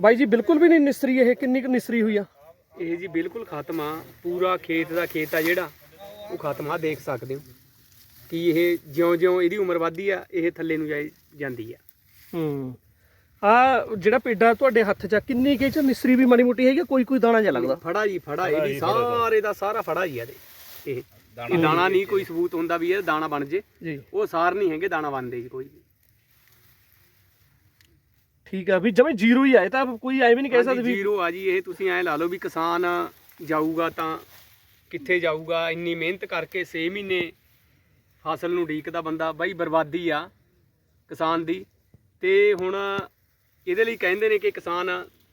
ਬਾਈ ਜੀ ਬਿਲਕੁਲ ਵੀ ਨਹੀਂ ਨਿਸਰੀ ਇਹ ਕਿੰਨੀ ਕੁ ਨਿਸਰੀ ਹੋਈ ਆ? ਇਹ ਜੀ ਬਿਲਕੁਲ ਖਤਮ ਆ ਪੂਰਾ ਖੇਤ ਦਾ ਖੇਤ ਆ ਜਿਹੜਾ ਉਹ ਖਤਮ ਆ ਦੇਖ ਸਕਦੇ ਹੋ। ਕਿ ਇਹ ਜਿਉਂ-ਜਿਉਂ ਇਹਦੀ ਉਮਰ ਵੱਧਦੀ ਆ ਇਹ ਥੱਲੇ ਨੂੰ ਜਾਈ ਜਾਂਦੀ ਆ। ਹੂੰ। ਆ ਜਿਹੜਾ ਪੇਡਾ ਤੁਹਾਡੇ ਹੱਥ 'ਚ ਆ, ਕਿੰਨੀ ਕੇ ਚ ਨਿਸਰੀ ਵੀ ਮਾੜੀ ਮੋਟੀ ਹੈਗੀ ਆ? ਕੋਈ ਕੋਈ ਦਾਣਾ ਜਿਹਾ ਲੱਗਦਾ? ਫੜਾ ਜੀ ਫੜਾ ਇਹਦੀ ਸਾਰੇ ਦਾ ਸਾਰਾ ਫੜਾ ਹੀ ਆ ਇਹਦੇ। ਇਹ ਇਹ ਦਾਣਾ ਨਹੀਂ ਕੋਈ ਸਬੂਤ ਹੁੰਦਾ ਵੀ ਇਹ ਦਾਣਾ ਬਣ ਜੇ। ਜੀ। ਉਹ ਸਾਰ ਨਹੀਂ ਹੈਗੇ ਦਾਣਾ ਬਣਦੇ ਜੀ ਕੋਈ ਵੀ। ਠੀਕ ਆ ਵੀ ਜਮੇ ਜ਼ੀਰੋ ਹੀ ਆ ਇਹ ਤਾਂ ਕੋਈ ਐਵੇਂ ਨਹੀਂ ਕਹਿ ਸਕਦੇ ਵੀ ਜ਼ੀਰੋ ਆ ਜੀ ਇਹ ਤੁਸੀਂ ਐਂ ਲਾ ਲਓ ਵੀ ਕਿਸਾਨ ਜਾਊਗਾ ਤਾਂ ਕਿੱਥੇ ਜਾਊਗਾ ਇੰਨੀ ਮਿਹਨਤ ਕਰਕੇ 6 ਮਹੀਨੇ ਫਸਲ ਨੂੰ ਢੀਕਦਾ ਬੰਦਾ ਬਾਈ ਬਰਬਾਦੀ ਆ ਕਿਸਾਨ ਦੀ। ਤੇ ਹੁਣ ਇਹਦੇ ਲਈ ਕਹਿੰਦੇ ਨੇ ਕਿ ਕਿਸਾਨ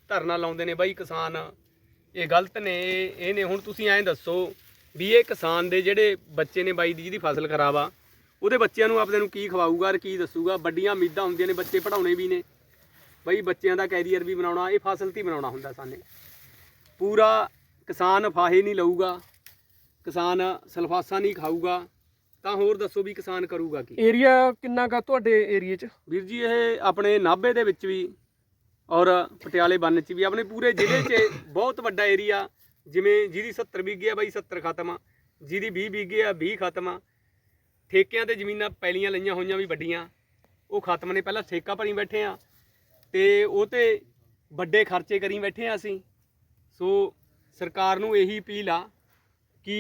ਧਰਨਾ ਲਾਉਂਦੇ ਨੇ ਬਾਈ ਕਿਸਾਨ ਇਹ ਗਲਤ ਨੇ ਇਹ ਨੇ ਹੁਣ ਤੁਸੀਂ ਐਂ ਦੱਸੋ ਵੀ ਇਹ ਕਿਸਾਨ ਦੇ ਜਿਹੜੇ ਬੱਚੇ ਨੇ ਬਾਈ ਦੀ ਜਿਹਦੀ ਫਸਲ ਖਰਾਬ ਆ ਉਹਦੇ ਬੱਚਿਆਂ ਨੂੰ ਆਪਦੇ ਨੂੰ ਕੀ ਖਵਾਊਗਾ ਔਰ ਕੀ ਦੱਸੂਗਾ? ਵੱਡੀਆਂ ਉਮੀਦਾਂ ਹੁੰਦੀਆਂ ਨੇ ਬੱਚੇ ਪੜਾਉਣੇ ਵੀ ਨੇ। ਬਈ ਬੱਚਿਆਂ ਦਾ ਕੈਰੀਅਰ ਵੀ ਬਣਾਉਣਾ ਇਹ ਫਸਲ ਤੇ ਬਣਾਉਣਾ ਹੁੰਦਾ ਸਾਨੇ। ਪੂਰਾ ਕਿਸਾਨ ਫਾਹੇ ਨਹੀਂ ਲਊਗਾ ਕਿਸਾਨ ਸਲਫਾਸਾ ਨਹੀਂ ਖਾਊਗਾ ਤਾਂ ਹੋਰ ਦੱਸੋ ਵੀ ਕਿਸਾਨ ਕਰੂਗਾ ਕੀ? ਏਰੀਆ ਕਿੰਨਾ ਕਾ ਤੁਹਾਡੇ ਏਰੀਏ 'ਚ? ਵੀਰ ਜੀ ਇਹ ਆਪਣੇ ਨਾਭੇ ਦੇ ਵਿੱਚ ਵੀ ਔਰ ਪਟਿਆਲੇ ਬੰਨ 'ਚ ਵੀ ਆਪਣੇ ਪੂਰੇ ਜ਼ਿਲ੍ਹੇ 'ਚ ਬਹੁਤ ਵੱਡਾ ਏਰੀਆ ਜਿਵੇਂ ਜਿਹਦੀ 70 ਵਿਗੇ ਆ ਬਾਈ 70 ਖਤਮ ਆ ਜਿਹਦੀ 20 ਵਿਗੇ ਆ 20 ਖਤਮ ਆ। ਠੇਕਿਆਂ ਤੇ ਜ਼ਮੀਨਾਂ ਪੈਲੀਆਂ ਲਈਆਂ ਹੋਈਆਂ ਵੀ ਵੱਡੀਆਂ ਉਹ ਖਤਮ ਨੇ ਪਹਿਲਾਂ ਠੇਕਾ ਭਰੀ ਬੈਠੇ ਆ ਤੇ ਉਹ ਤੇ ਵੱਡੇ ਖਰਚੇ ਕਰੀ ਬੈਠੇ ਆ ਅਸੀਂ। ਸੋ ਸਰਕਾਰ ਨੂੰ ਇਹੀ ਅਪੀਲ ਆ ਕਿ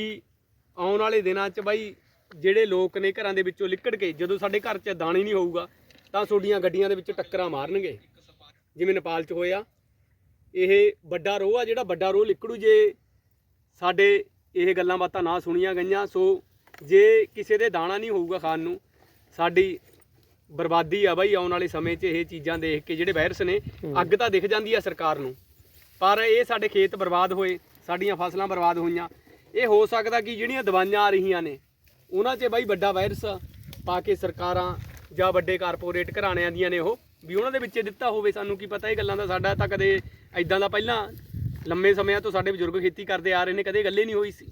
ਆਉਣ ਵਾਲੇ ਦਿਨਾਂ 'ਚ ਬਾਈ ਜਿਹੜੇ ਲੋਕ ਨੇ ਘਰਾਂ ਦੇ ਵਿੱਚੋਂ ਲਿਕੜ ਕੇ, ਜਦੋਂ ਸਾਡੇ ਘਰ 'ਚ ਦਾਣੇ ਨਹੀਂ ਹੋਊਗਾ, ਤਾਂ ਤੁਹਾਡੀਆਂ ਗੱਡੀਆਂ ਦੇ ਵਿੱਚ ਟੱਕਰਾਂ ਮਾਰਨਗੇ। ਜਿਵੇਂ ਨੇਪਾਲ 'ਚ ਹੋਇਆ। ਇਹ ਵੱਡਾ ਰੋਹ ਆ, ਜਿਹੜਾ ਵੱਡਾ ਰੋਹ ਲਿਕੜੂ ਜੇ ਸਾਡੇ ਇਹ ਗੱਲਾਂ ਬਾਤਾਂ ਨਾ ਸੁਣੀਆਂ ਗਈਆਂ। ਸੋ ਜੇ ਕਿਸੇ ਦੇ ਦਾਣਾ ਨਹੀਂ ਹੋਊਗਾ ਖਾਣ ਨੂੰ, ਸਾਡੀ ਬਰਬਾਦੀ ਆ ਬਾਈ ਆਉਣ ਵਾਲੇ ਸਮੇਂ 'ਚ ਇਹ ਚੀਜ਼ਾਂ ਦੇਖ ਕੇ ਜਿਹੜੇ ਵਾਇਰਸ ਨੇ ਅੱਗ ਤਾਂ ਦਿਖ ਜਾਂਦੀ ਆ ਸਰਕਾਰ ਨੂੰ। ਪਰ ਇਹ ਸਾਡੇ ਖੇਤ ਬਰਬਾਦ ਹੋਏ ਸਾਡੀਆਂ ਫਸਲਾਂ ਬਰਬਾਦ ਹੋਈਆਂ। ਇਹ ਹੋ ਸਕਦਾ ਕਿ ਜਿਹੜੀਆਂ ਦਵਾਈਆਂ ਆ ਰਹੀਆਂ ਨੇ ਉਹਨਾਂ 'ਚ ਬਾਈ ਵੱਡਾ ਵਾਇਰਸ ਪਾ ਕੇ ਸਰਕਾਰਾਂ ਜਾਂ ਵੱਡੇ ਕਾਰਪੋਰੇਟ ਘਰਾਣਿਆਂ ਦੀਆਂ ਨੇ ਉਹ ਵੀ ਉਹਨਾਂ ਦੇ ਵਿੱਚ ਦਿੱਤਾ ਹੋਵੇ ਸਾਨੂੰ ਕੀ ਪਤਾ ਇਹ ਗੱਲਾਂ ਦਾ ਸਾਡਾ ਤਾਂ ਕਦੇ ਐਦਾਂ ਦਾ ਪਹਿਲਾਂ ਲੰਮੇ ਸਮਿਆਂ ਤੋਂ ਸਾਡੇ ਬਜ਼ੁਰਗ ਖੇਤੀ ਕਰਦੇ ਆ ਰਹੇ ਨੇ ਕਦੇ ਗੱਲੇ ਨਹੀਂ ਹੋਈ ਸੀ।